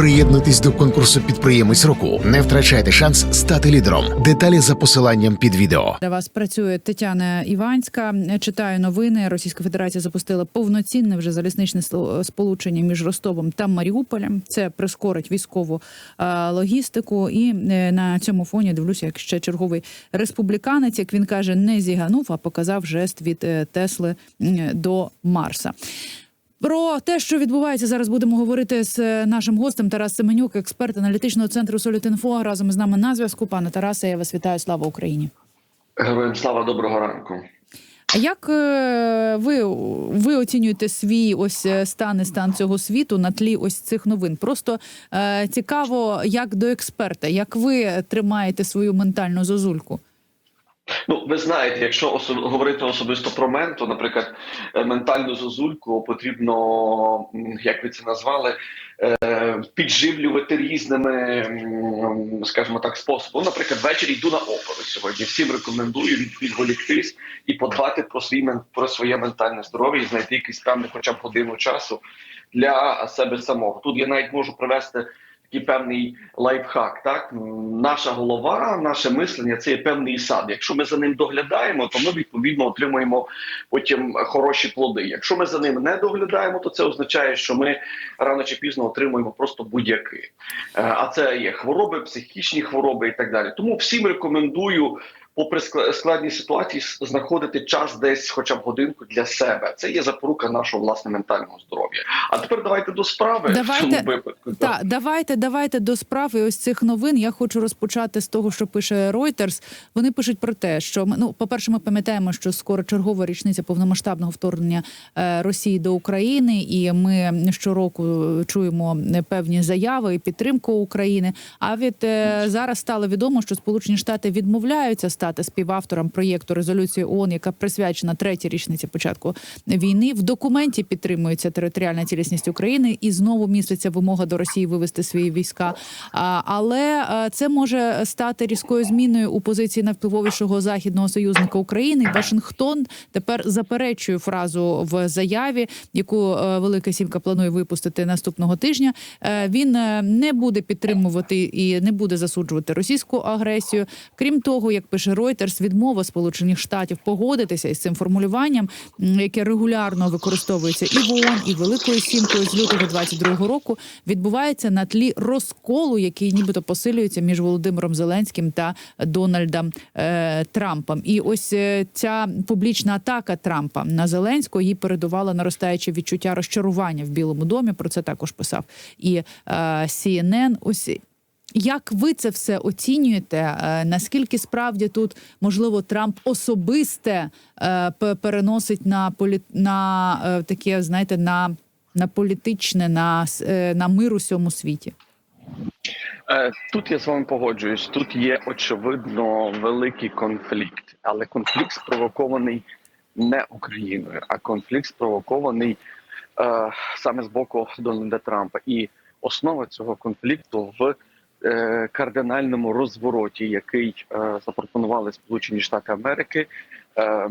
Приєднуйтесь до конкурсу підприємець року. Не втрачайте шанс стати лідером. Деталі за посиланням під відео. Для вас працює Тетяна Іванська. Читаю новини. Російська Федерація запустила повноцінне вже залізничне сполучення між Ростовом та Маріуполем. Це прискорить військову е, логістику. І е, на цьому фоні дивлюся, як ще черговий республіканець, як він каже, не зіганув, а показав жест від е, Тесли до Марса. Про те, що відбувається зараз, будемо говорити з е, нашим гостем Тарас Семенюк, експерт аналітичного центру Солютинфо. Разом з нами на зв'язку. Пане Тарасе, я вас вітаю. Слава Україні. Героям слава доброго ранку. А як е, ви, ви оцінюєте свій ось е, стан і стан цього світу на тлі ось цих новин? Просто е, цікаво, як до експерта, як ви тримаєте свою ментальну зозульку? Ну, ви знаєте, якщо осо- говорити особисто про мен, то, наприклад, е, ментальну зозульку потрібно, як ви це назвали, е, підживлювати різними, скажімо так, способами. Наприклад, ввечері йду на оперу сьогодні. Всім рекомендую відволіктись і подбати про свій про своє ментальне здоров'я і знайти якийсь певний, хоча б годину часу для себе самого. Тут я навіть можу привести. Такий певний лайфхак, так наша голова, наше мислення це є певний сад. Якщо ми за ним доглядаємо, то ми відповідно отримуємо потім хороші плоди. Якщо ми за ним не доглядаємо, то це означає, що ми рано чи пізно отримуємо просто будь-які. Е, А це є хвороби, психічні хвороби і так далі. Тому всім рекомендую. Попри скла- складні ситуації, знаходити час десь, хоча б годинку для себе. Це є запорука нашого власне ментального здоров'я. А тепер давайте до справи Давайте- в цьому випадку. Так, давайте, давайте до справ і ось цих новин. Я хочу розпочати з того, що пише Reuters. Вони пишуть про те, що ми- ну, по-перше, ми пам'ятаємо, що скоро чергова річниця повномасштабного вторгнення е, Росії до України, і ми щороку чуємо певні заяви і підтримку України. А від е, зараз стало відомо, що Сполучені Штати відмовляються стати співавтором проєкту резолюції ООН, яка присвячена третій річниці початку війни. В документі підтримується територіальна цілісність України і знову міститься вимога до Росії вивести свої війська. Але це може стати різкою зміною у позиції найвпливовішого західного союзника України. Вашингтон тепер заперечує фразу в заяві, яку е, Велика Сімка планує випустити наступного тижня. Е, Він е, не буде підтримувати і не буде засуджувати російську агресію. Крім того, як пише Reuters, відмова Сполучених Штатів погодитися із цим формулюванням, яке регулярно використовується і в ООН, і Великою Сімкою з лютого 22-го року, відбувається на тлі розколу, який нібито посилюється між Володимиром Зеленським та Дональдом е, Трампом. І ось е, ця публічна атака Трампа на Зеленського їй передувала наростаюче відчуття розчарування в Білому домі. Про це також писав і е, CNN. Ось як ви це все оцінюєте? Е, Наскільки справді тут можливо Трамп особисте е, переносить на полі... на е, таке, знаєте, на, на політичне, на, на мир у всьому світі? Тут я з вами погоджуюсь. Тут є очевидно великий конфлікт, але конфлікт спровокований не Україною, а конфлікт спровокований е, саме з боку Дональда Трампа. І основа цього конфлікту в кардинальному розвороті, який е, запропонували Сполучені Штати Америки. е, е,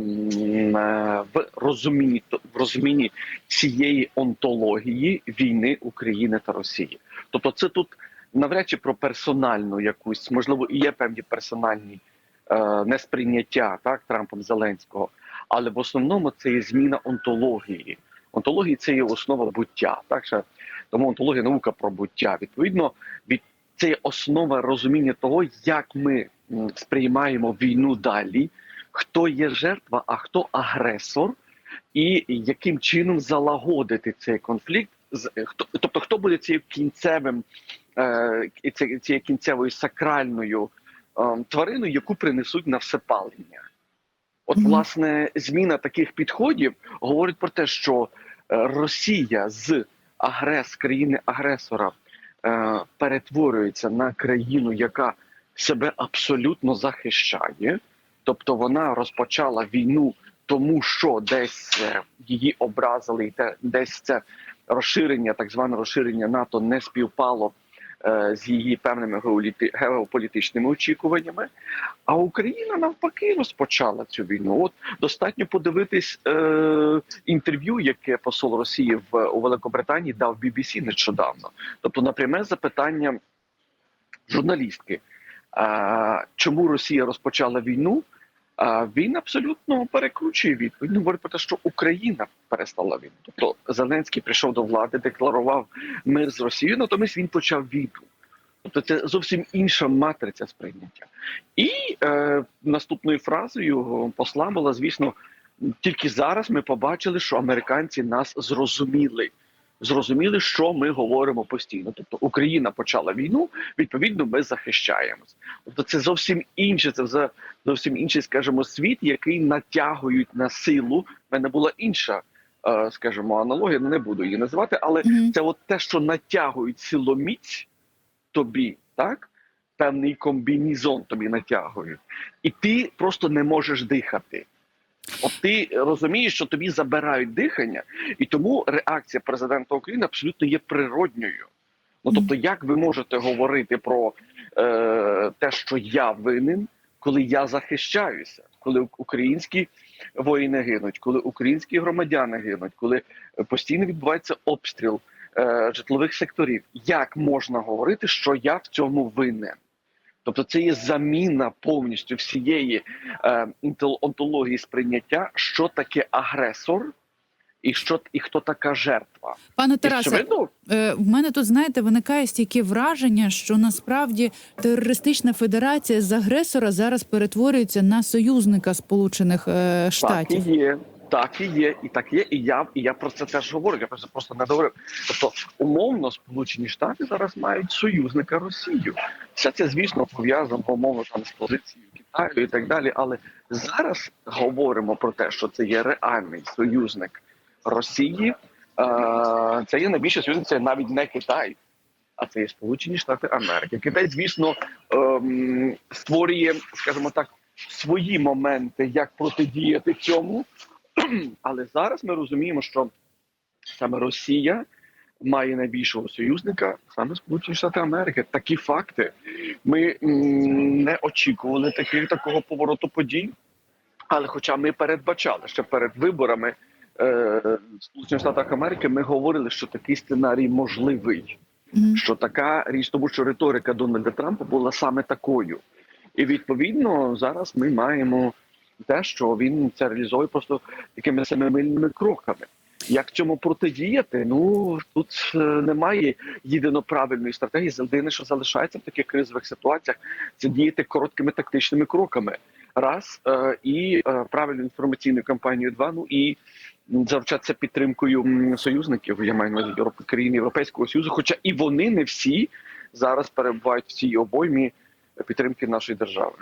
В розумінні в розумінні цієї онтології війни України та Росії, тобто, це тут навряд чи про персональну якусь, можливо, і є певні персональні е, несприйняття так Трампом Зеленського, але в основному це є зміна онтології. Онтологія це є основа буття. Так що тому онтологія наука про буття. Відповідно, від це є основа розуміння того, як ми сприймаємо війну далі, хто є жертва, а хто агресор, і яким чином залагодити цей конфлікт. Тобто, хто буде цією кінцевим е, цією кінцевою сакральною е, твариною, яку принесуть на всепалення. От, власне, зміна таких підходів говорить про те, що е, Росія з агрес країни агресора е, перетворюється на країну, яка себе абсолютно захищає, тобто вона розпочала війну, тому що десь е, її образили, і десь це розширення, так зване розширення НАТО не співпало е, з її певними геополітичними очікуваннями. А Україна навпаки розпочала цю війну. От достатньо подивитись е, інтерв'ю, яке посол Росії в у Великобританії дав BBC нещодавно. Тобто, на пряме запитання журналістки, а, чому Росія розпочала війну? Він абсолютно перекручує відповідь. Він говорить про те, що Україна перестала війну. Тобто Зеленський прийшов до влади, декларував мир з Росією, натомість він почав війну. Тобто це зовсім інша матриця сприйняття. І е, наступною фразою посла була, звісно, тільки зараз ми побачили, що американці нас зрозуміли. Зрозуміли, що ми говоримо постійно. Тобто Україна почала війну, відповідно, ми захищаємось. Тобто, це зовсім інше, це зовсім інший, скажімо, світ, який натягують на силу. У мене була інша, е, скажімо, аналогія, не буду її називати, але Мгм. це от те, що натягують силоміць тобі, так? Певний комбінізон тобі натягують, і ти просто не можеш дихати. От ти розумієш, що тобі забирають дихання, і тому реакція президента України абсолютно є природньою. Ну тобто, як ви можете говорити про е, те, що я винен, коли я захищаюся, коли українські воїни гинуть, коли українські громадяни гинуть, коли постійно відбувається обстріл е, житлових секторів, як можна говорити, що я в цьому винен? Тобто це є заміна повністю всієї е, онтології сприйняття, що таке агресор, і що і хто така жертва. Пане Тарасе, Е, В мене тут знаєте виникає стільки враження, що насправді терористична федерація з агресора зараз перетворюється на союзника Сполучених е, Так Штатів. і є, так і є, і так є. І я і я про це теж говорю. Я просто просто не говорив. Тобто, умовно, Сполучені Штати зараз мають союзника Росію. Все це, звісно, пов'язано умовно там з позицією Китаю і так далі. Але зараз говоримо про те, що це є реальний союзник Росії. Е, Це є найбільший союзник, це навіть не Китай. А це є Сполучені Штати Америки. Китай, звісно, ем, створює, скажімо так, свої моменти, як протидіяти цьому. Але зараз ми розуміємо, що саме Росія має найбільшого союзника, саме Сполучені Штати Америки. Такі факти. Ми не очікували таких такого повороту подій. Але, хоча ми передбачали, що перед виборами е, Сполучених Штатах Америки ми говорили, що такий сценарій можливий Мгм. що така річ, тому що риторика Дональда Трампа була саме такою. І відповідно зараз ми маємо те, що він це реалізує просто такими семимильними кроками. Як цьому протидіяти? Ну тут е, немає єдино правильної стратегії. Єдине, що залишається в таких кризових ситуаціях, це діяти короткими тактичними кроками. Раз е, і е, правильною інформаційною кампанією, два. Ну і завчатися підтримкою союзників. Я маю на увазі країн Європейського Союзу, хоча і вони не всі зараз перебувають в цій обоймі підтримки нашої держави.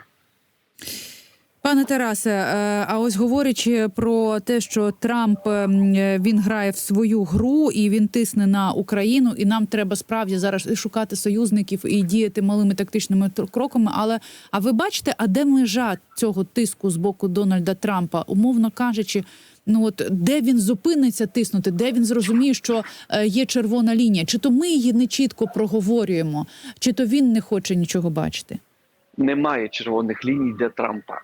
Пане Тарасе, е, а ось говорячи про те, що Трамп ем, е, він грає в свою гру і він тисне на Україну, і нам треба справді зараз і шукати союзників і діяти малими тактичними кроками. Але а ви бачите, а де межа цього тиску з боку Дональда Трампа, умовно кажучи. Ну от де він зупиниться тиснути, де він зрозуміє, що е, є червона лінія, чи то ми її не чітко проговорюємо, чи то він не хоче нічого бачити. Немає червоних ліній для Трампа.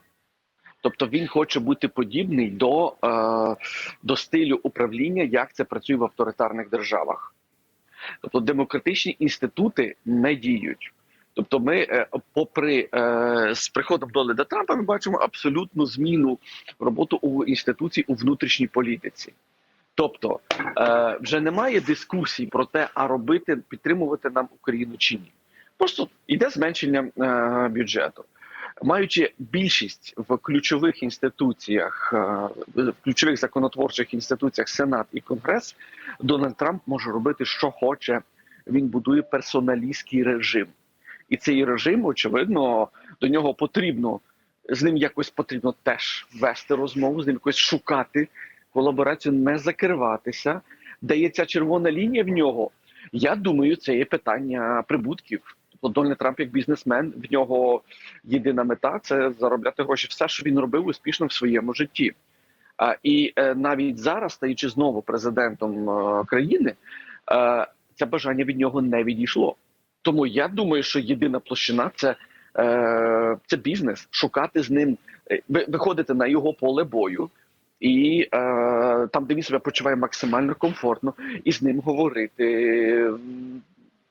Тобто він хоче бути подібний до, е, до стилю управління, як це працює в авторитарних державах. Тобто демократичні інститути не діють. Тобто, ми, е, попри е, з приходом Дональда Трампа, ми бачимо абсолютну зміну роботу у інституцій у внутрішній політиці. Тобто вже немає дискусій про те, а робити, підтримувати нам Україну чи ні. Просто йде зменшення бюджету. Маючи більшість в ключових інституціях, е, в ключових законотворчих інституціях Сенат і Конгрес, Дональд Трамп може робити, що хоче. Він будує персоналістський режим, і цей режим, очевидно, до нього потрібно з ним якось потрібно теж вести розмову, з ним якось шукати колаборацію, не закриватися. Ця червона лінія в нього? Я думаю, це є питання прибутків. Дональд Трамп як бізнесмен, в нього єдина мета це заробляти гроші. Все, що він робив успішно в своєму житті. А, і е, навіть зараз, стаючи знову президентом е, країни, е, це бажання від нього не відійшло. Тому я думаю, що єдина площина це, е, це бізнес, шукати з ним, виходити на його поле бою. І е, там, де він себе почуває максимально комфортно, і з ним говорити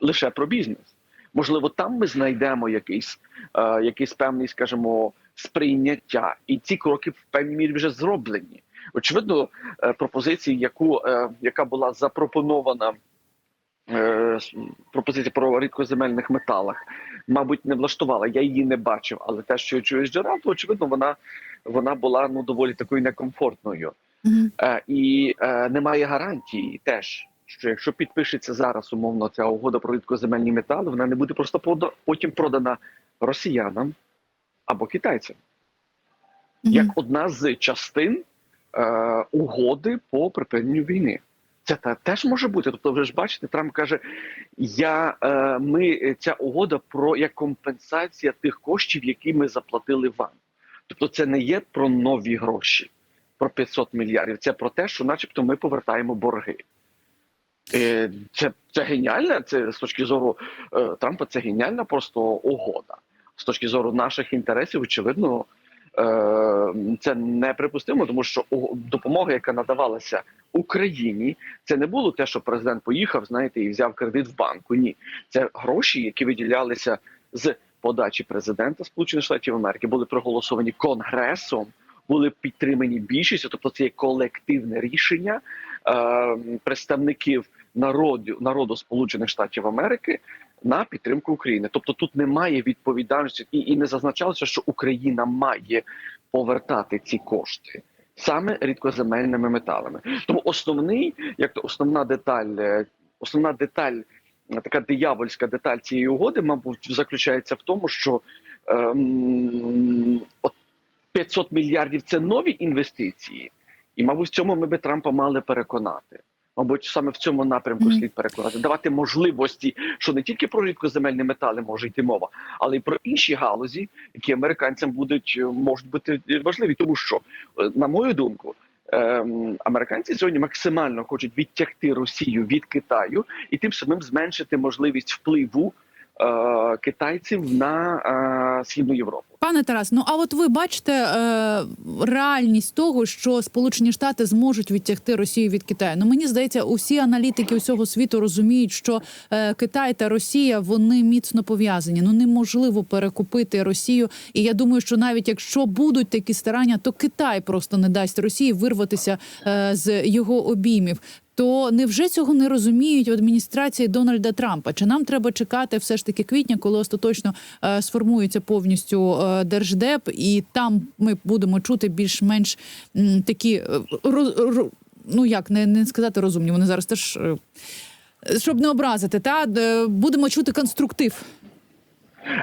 лише про бізнес. Можливо, там ми знайдемо якийсь, е, якийсь певний, скажімо, сприйняття, і ці кроки в певній мірі вже зроблені. Очевидно, е, пропозиції, яку е, яка була запропонована. е, Пропозиція про рідкоземельних металах, мабуть, не влаштувала. Я її не бачив, але те, що я чую з джерел, то очевидно, вона, вона була ну доволі такою некомфортною. Мгм. Е, і е, немає гарантії теж, що якщо підпишеться зараз умовно ця угода про рідкоземельні метали, вона не буде просто потім продана росіянам або китайцям Мгм. як одна з частин е, угоди по припиненню війни. Це та теж може бути. Тобто, ви ж бачите, Трамп каже: я е, ми ця угода про як компенсація тих коштів, які ми заплатили вам. Тобто, це не є про нові гроші, про 500 мільярдів. Це про те, що, начебто, ми повертаємо борги. Е, Це, це геніальна, це з точки зору е, Трампа, це геніальна просто угода. З точки зору наших інтересів, очевидно, е, це неприпустимо, тому що допомога, яка надавалася Україні, це не було те, що президент поїхав, знаєте, і взяв кредит в банку. Ні, це гроші, які виділялися з подачі президента Сполучених Штатів Америки, були проголосовані конгресом, були підтримані більшістю, тобто це є колективне рішення представників народу народу Сполучених Штатів Америки на підтримку України. Тобто тут немає відповідальності і, і не зазначалося, що Україна має повертати ці кошти. Саме рідкоземельними металами, тому основний, як то основна деталь, е, основна деталь, е, така диявольська деталь цієї угоди, мабуть, заключається в тому, що ем, от 500 мільярдів це нові інвестиції, і мабуть, в цьому ми би Трампа мали переконати. Мабуть, саме в цьому напрямку Мгм. слід переконати, давати можливості, що не тільки про рідкоземельні метали може йти мова, але й про інші галузі, які американцям будуть е, можуть бути важливі, тому що, е, на мою думку, ем, американці сьогодні максимально хочуть відтягти Росію від Китаю і тим самим зменшити можливість впливу китайців на е, східну Європу. Пане Тарас, ну а от ви бачите е, реальність того, що Сполучені Штати зможуть відтягти Росію від Китаю. Ну мені здається, усі аналітики усього світу розуміють, що е, Китай та Росія вони міцно пов'язані. Ну неможливо перекупити Росію. І я думаю, що навіть якщо будуть такі старання, то Китай просто не дасть Росії вирватися е, з його обіймів. То невже цього не розуміють в адміністрації Дональда Трампа? Чи нам треба чекати все ж таки квітня, коли остаточно е, сформується повністю е, держдеп, і там ми будемо чути більш-менш такі е, роз, ро- ну як не, не сказати розумні. Вони зараз теж е, щоб не образити, та де будемо чути конструктив.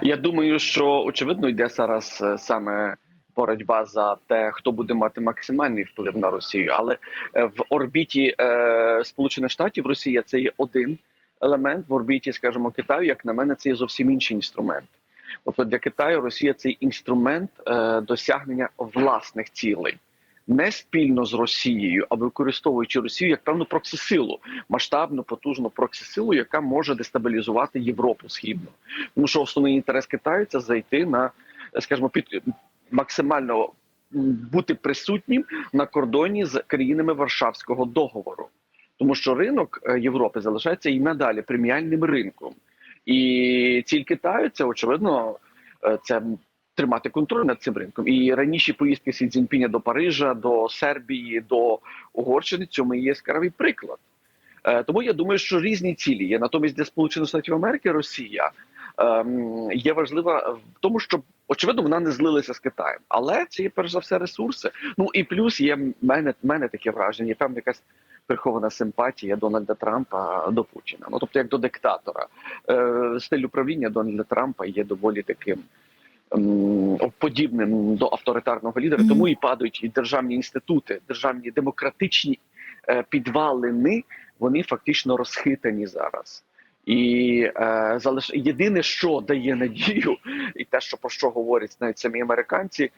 Я думаю, що очевидно йде зараз е, саме боротьба за те, хто буде мати максимальний вплив на Росію. Але е, в орбіті е, Сполучених Штатів Росія це є один елемент. В орбіті, скажімо, Китаю, як на мене, це є зовсім інший інструмент. Тобто для Китаю Росія це інструмент е, досягнення власних цілей. Не спільно з Росією, а використовуючи Росію як певну проксисилу, масштабну, потужну проксисилу, яка може дестабілізувати Європу східну. Тому що основний інтерес Китаю це зайти на, скажімо, під максимально бути присутнім на кордоні з країнами Варшавського договору, тому що ринок е, Європи залишається і надалі преміальним ринком, і ціль Китаю це очевидно е, це тримати контроль над цим ринком. І раніше поїздки Сі Цзіньпіня до Парижа, до Сербії, до Угорщини цьому є яскравий приклад. Е, Тому я думаю, що різні цілі є. Натомість для Сполучених Штатів Америки Росія є важлива в тому, щоб очевидно вона не злилася з Китаєм, але це є перш за все ресурси. Ну і плюс є мене, в мене таке враження, певна якась прихована симпатія Дональда Трампа до Путіна. Ну тобто, як до диктатора, е, стиль управління Дональда Трампа є доволі таким. ем, Подібним до авторитарного лідера, Мгм. тому і падають і державні інститути, державні демократичні е, підвалини, вони фактично розхитані зараз. І е, залиш... єдине, що дає надію, і те, що про що говорять навіть самі американці,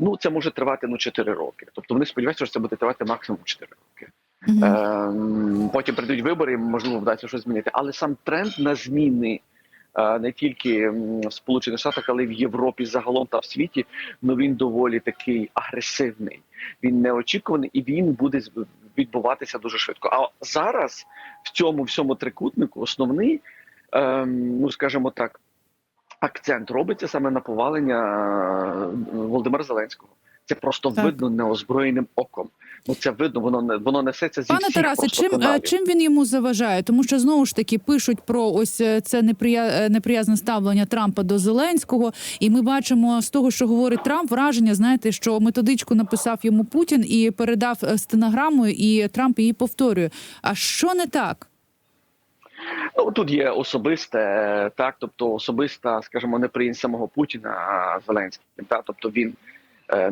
ну це може тривати ну 4 роки. Тобто вони сподіваються, що це буде тривати максимум 4 роки. Мгм. Ем, потім прийдуть вибори, і, можливо, вдасться щось змінити. Але сам тренд на зміни е, не тільки в Сполучених Штатах, але й в Європі загалом та в світі. Ну він доволі такий агресивний. Він неочікуваний і він буде відбуватися дуже швидко. А зараз в цьому всьому трикутнику основний, ем, ну скажімо так, акцент робиться саме на повалення е, Володимира Зеленського. Це просто Так. видно неозброєним оком. Ну це видно, воно не воно несеться зі Пане Тарасе, чим, е, каналів. чим він йому заважає? Тому що знову ж таки пишуть про ось е, це неприя... е, неприязне ставлення Трампа до Зеленського, і ми бачимо з того, що говорить Трамп, враження, знаєте, що методичку написав йому Путін і передав е, стенограмою, і Трамп її повторює. А що не так? Ну тут є особисте, е, так, тобто особиста, скажімо, неприємність самого Путіна а, Зеленським. Так, тобто він е,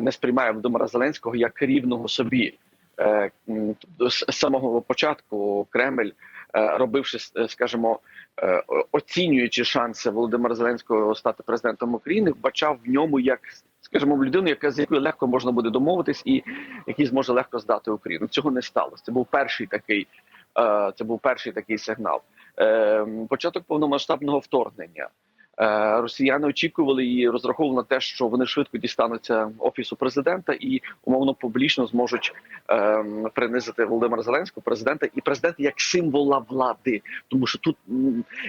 не сприймає Володимира Зеленського як рівного собі. Е, тобто з самого початку Кремль, е, робивши, е, скажімо, е, оцінюючи шанси Володимира Зеленського стати президентом України, вбачав в ньому як, скажімо, людину, яка з якою легко можна буде домовитись, і який зможе легко здати Україну. Цього не сталося. Це був перший такий, е, це був перший такий сигнал. Е, початок повномасштабного вторгнення. Е, Росіяни очікували і розраховували на те, що вони швидко дістануться офісу президента і умовно публічно зможуть е, принизити Володимира Зеленського, президента. І президента як символа влади, тому що тут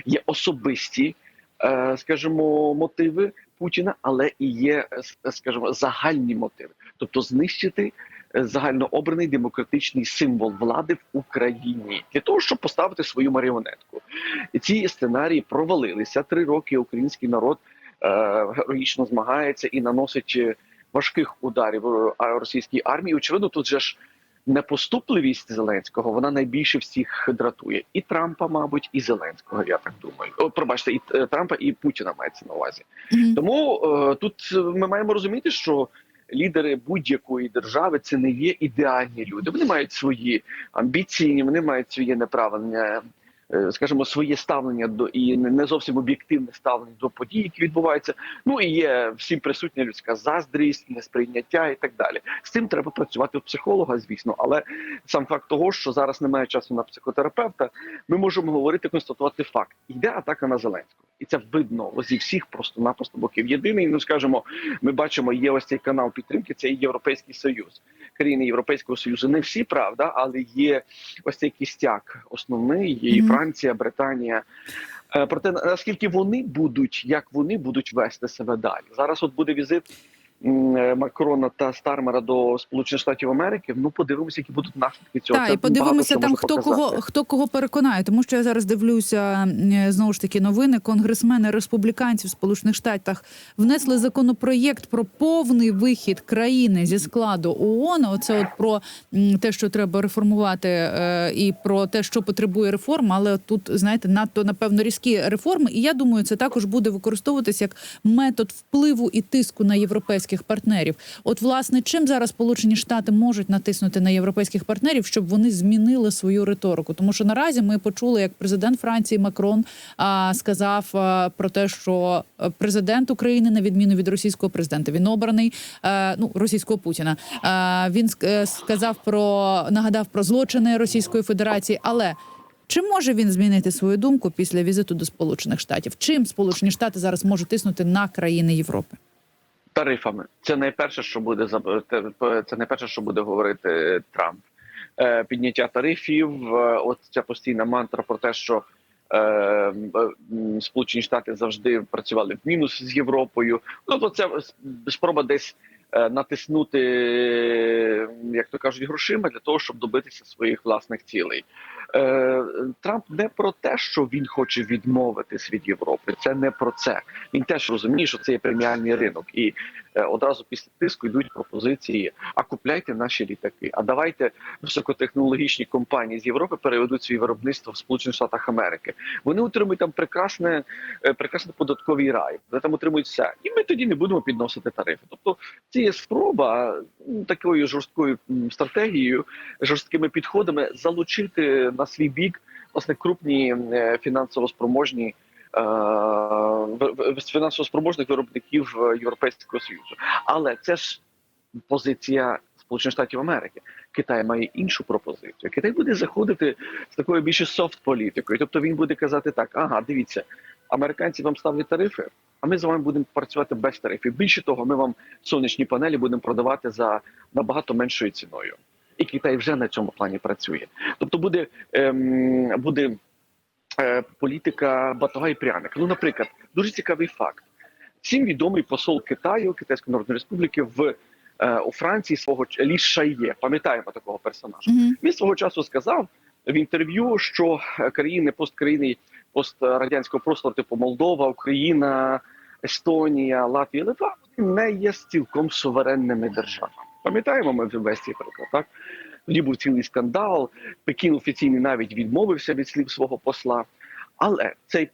є особисті, е, скажімо, мотиви Путіна, але і є, е, скажімо, загальні мотиви, тобто знищити загальнообраний демократичний символ влади в Україні для того, щоб поставити свою маріонетку. І ці сценарії провалилися три роки. Український народ е, героїчно змагається і наносить е, важких ударів е, російській армії. Очевидно, тут же ж непоступливість Зеленського вона найбільше всіх дратує і Трампа, мабуть, і Зеленського. Я так думаю. О, пробачте, і е, Трампа, і Путіна мається на увазі. Мгм. Тому е, тут е, ми маємо розуміти, що лідери будь-якої держави це не є ідеальні люди. Вони мають свої амбіції, вони мають своє неправильне. Е, Скажімо, своє ставлення до і не- зовсім об'єктивне ставлення до подій, які відбуваються. Ну і є всім присутня людська заздрість, несприйняття і так далі. З цим треба працювати у психолога, звісно. Але сам факт того, що зараз немає часу на психотерапевта, ми можемо говорити, констатувати факт. Йде атака на Зеленського, і це видно зі всіх просто-напросто боків. Єдиний, ну скажімо, ми бачимо, є ось цей канал підтримки. Це Європейський Союз, країни Європейського Союзу. Не всі правда, але є ось цей кістяк основний. Є і. Франція, Британія. Е, Проте наскільки вони будуть, як вони будуть вести себе далі? Зараз от буде візит Макрона та Стармера до Сполучених Штатів Америки. Ну подивимося, які будуть наслідки цього. Так, Це і подивимося там, хто показати. кого хто кого переконає, тому що я зараз дивлюся знову ж таки новини. Конгресмени республіканців в Сполучених Штатах внесли законопроєкт про повний вихід країни зі складу ООН. Оце от про те, що треба реформувати, е, і про те, що потребує реформ. Але тут знаєте, надто напевно різкі реформи. І я думаю, це також буде використовуватись як метод впливу і тиску на європейських партнерів. От, власне, чим зараз Сполучені Штати можуть натиснути на європейських партнерів, щоб вони змінили свою риторику? Тому що наразі ми почули, як президент Франції Макрон а, сказав а, про те, що е, президент України, на відміну від російського президента, він обраний е, ну російського Путіна. Е, він е, сказав про нагадав про злочини Російської Федерації, але чи може він змінити свою думку після візиту до Сполучених Штатів? Чим Сполучені Штати зараз можуть тиснути на країни Європи? Тарифами. Це найперше, що буде це найперше, що буде говорити Трамп. Е, Підняття тарифів. е, От ця постійна мантра про те, що е, Сполучені Штати завжди працювали в мінус з Європою. Ну то це спроба десь е, натиснути, як то кажуть, грошима для того, щоб добитися своїх власних цілей. Е, Трамп не про те, що він хоче відмовитись від Європи. Це не про це. Він теж розуміє, що це є преміальний ринок, і одразу після тиску йдуть пропозиції: а купляйте наші літаки. А давайте високотехнологічні компанії з Європи переведуть свої виробництво в Сполучених Штатах Америки. Вони отримують там прекрасне, е, прекрасний податковий рай, вони там отримують все, і ми тоді не будемо підносити тарифи. Тобто, це є спроба такою жорсткою стратегією, жорсткими підходами залучити на свій бік власне крупні е, фінансово спроможні. Е, в- в- з фінансово спроможних виробників е, Європейського Союзу, але це ж позиція Сполучених Штатів Америки. Китай має іншу пропозицію. Китай буде заходити з такою більше софт політикою. Тобто він буде казати так: ага, дивіться, американці вам ставлять тарифи, а ми з вами будемо працювати без тарифів. Більше того, ми вам сонячні панелі будемо продавати за набагато меншою ціною. І Китай вже на цьому плані працює. Тобто буде, ем, буде політика батога і пряника. Ну, наприклад, дуже цікавий факт. Всім відомий посол Китаю, Китайської Народної Республіки в е, у Франції свого Лі Шає. Пам'ятаємо такого персонажа. Угу. Він свого часу сказав в інтерв'ю, що е, країни посткраїни пострадянського простору, типу Молдова, Україна, Естонія, Латвія, Литва, не є цілком суверенними державами. Пам'ятаємо ми весь цей приклад, так? Тоді був цілий скандал. Пекін офіційно навіть відмовився від слів свого посла. Але цей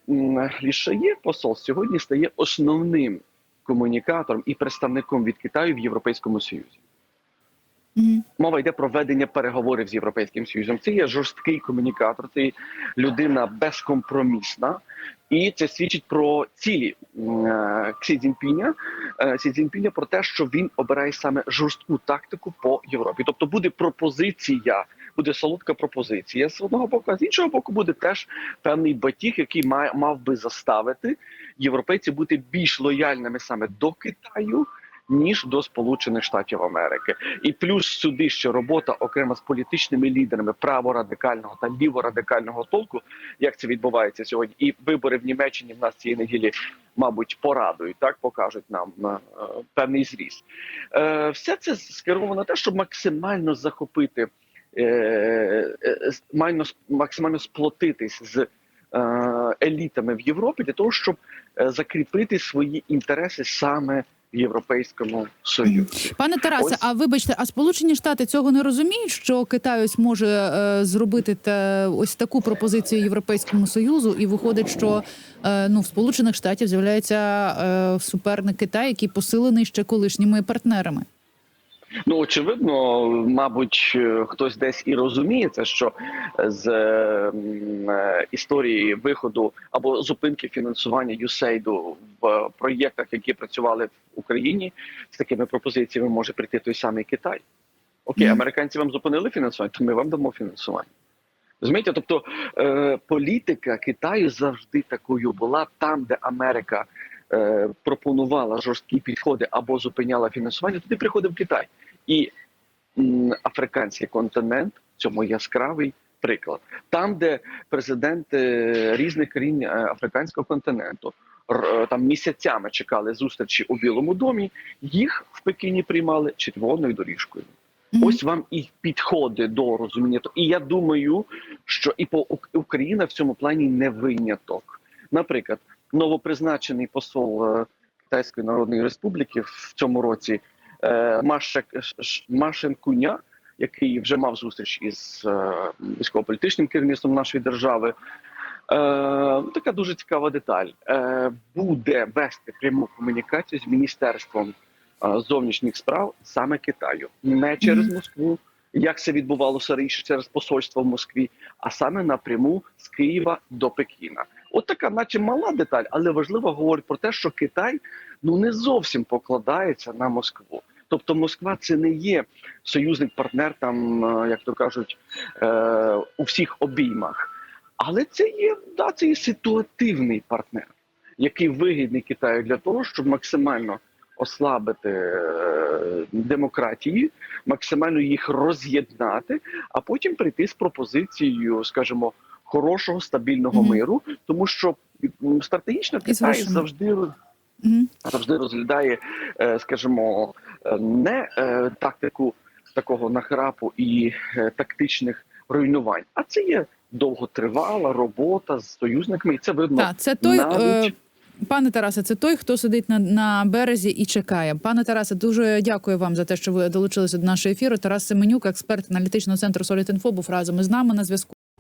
Лішає посол сьогодні стає основним комунікатором і представником від Китаю в Європейському Союзі. Мова йде про ведення переговорів з європейським союзом. Це є жорсткий комунікатор, це є людина безкомпромісна, і це свідчить про цілі е, Ксі Цзіньпіня, е, Сі Цзіньпіня про те, що він обирає саме жорстку тактику по Європі. Тобто буде пропозиція, буде солодка пропозиція з одного боку, а з іншого боку буде теж певний батіг, який має мав би заставити європейців бути більш лояльними саме до Китаю. Ніж до Сполучених Штатів Америки, і плюс сюди ще робота окремо з політичними лідерами праворадикального та ліворадикального толку, як це відбувається сьогодні, і вибори в Німеччині в нас цієї неділі, мабуть, порадують, так покажуть нам е, певний зріст. Е, все це скеровано на те, щоб максимально захопити, е, е, майно максимально сплотитись з. Елітами в Європі для того, щоб закріпити свої інтереси саме Європейському Союзі. Пане Тарасе, Ось. а вибачте, а Сполучені Штати цього не розуміють, що Китай ось може е, зробити та ось таку пропозицію Європейському Союзу, і виходить, що е, ну в Сполучених Штатів з'являється е, суперник Китай, який посилений ще колишніми партнерами. Ну очевидно, мабуть, хтось десь і розуміє це, що з е, е, історії виходу або зупинки фінансування юсейду в е, проєктах, які працювали в Україні, з такими пропозиціями може прийти той самий Китай. Окей, американці вам зупинили фінансування, то ми вам дамо фінансування. Розумієте, тобто е, політика Китаю завжди такою була там, де Америка пропонувала жорсткі підходи або зупиняла фінансування, туди приходив Китай. І африканський континент цьому яскравий приклад. Там, де президенти різних країн е, африканського континенту е, там місяцями чекали зустрічі у Білому домі, їх в Пекіні приймали червоною доріжкою. Мгм. Ось вам і підходи до розуміння. І я думаю, що і по Україна в цьому плані не виняток. Наприклад, новопризначений посол е, Китайської Народної Республіки в цьому році е, Машин Куня, який вже мав зустріч із е, військово-політичним керівництвом нашої держави. Е, така дуже цікава деталь. Е, буде вести пряму комунікацію з міністерством зовнішніх справ саме Китаю, не через Москву, як це відбувалося раніше через посольство в Москві, а саме напряму з Києва до Пекіна. От така, наче мала деталь, але важливо говорить про те, що Китай ну не зовсім покладається на Москву. Тобто Москва це не є союзник-партнер, там е, як то кажуть, е, у всіх обіймах. Але це є да, це є ситуативний партнер, який вигідний Китаю для того, щоб максимально ослабити е, демократії, максимально їх роз'єднати, а потім прийти з пропозицією, скажімо, хорошого стабільного миру, тому що стратегічно Китай завжди завжди розглядає, е, скажімо, е, не е, тактику такого нахрапу і тактичних руйнувань, а це є довготривала робота з союзниками, і це видно Так, це той. Навіть Пане Тарасе, це той, хто сидить на, на березі і чекає. Пане Тарасе, дуже дякую вам за те, що ви долучилися до нашого ефіру. Тарас Семенюк, експерт аналітичного центру Info, був разом із нами на зв'язку.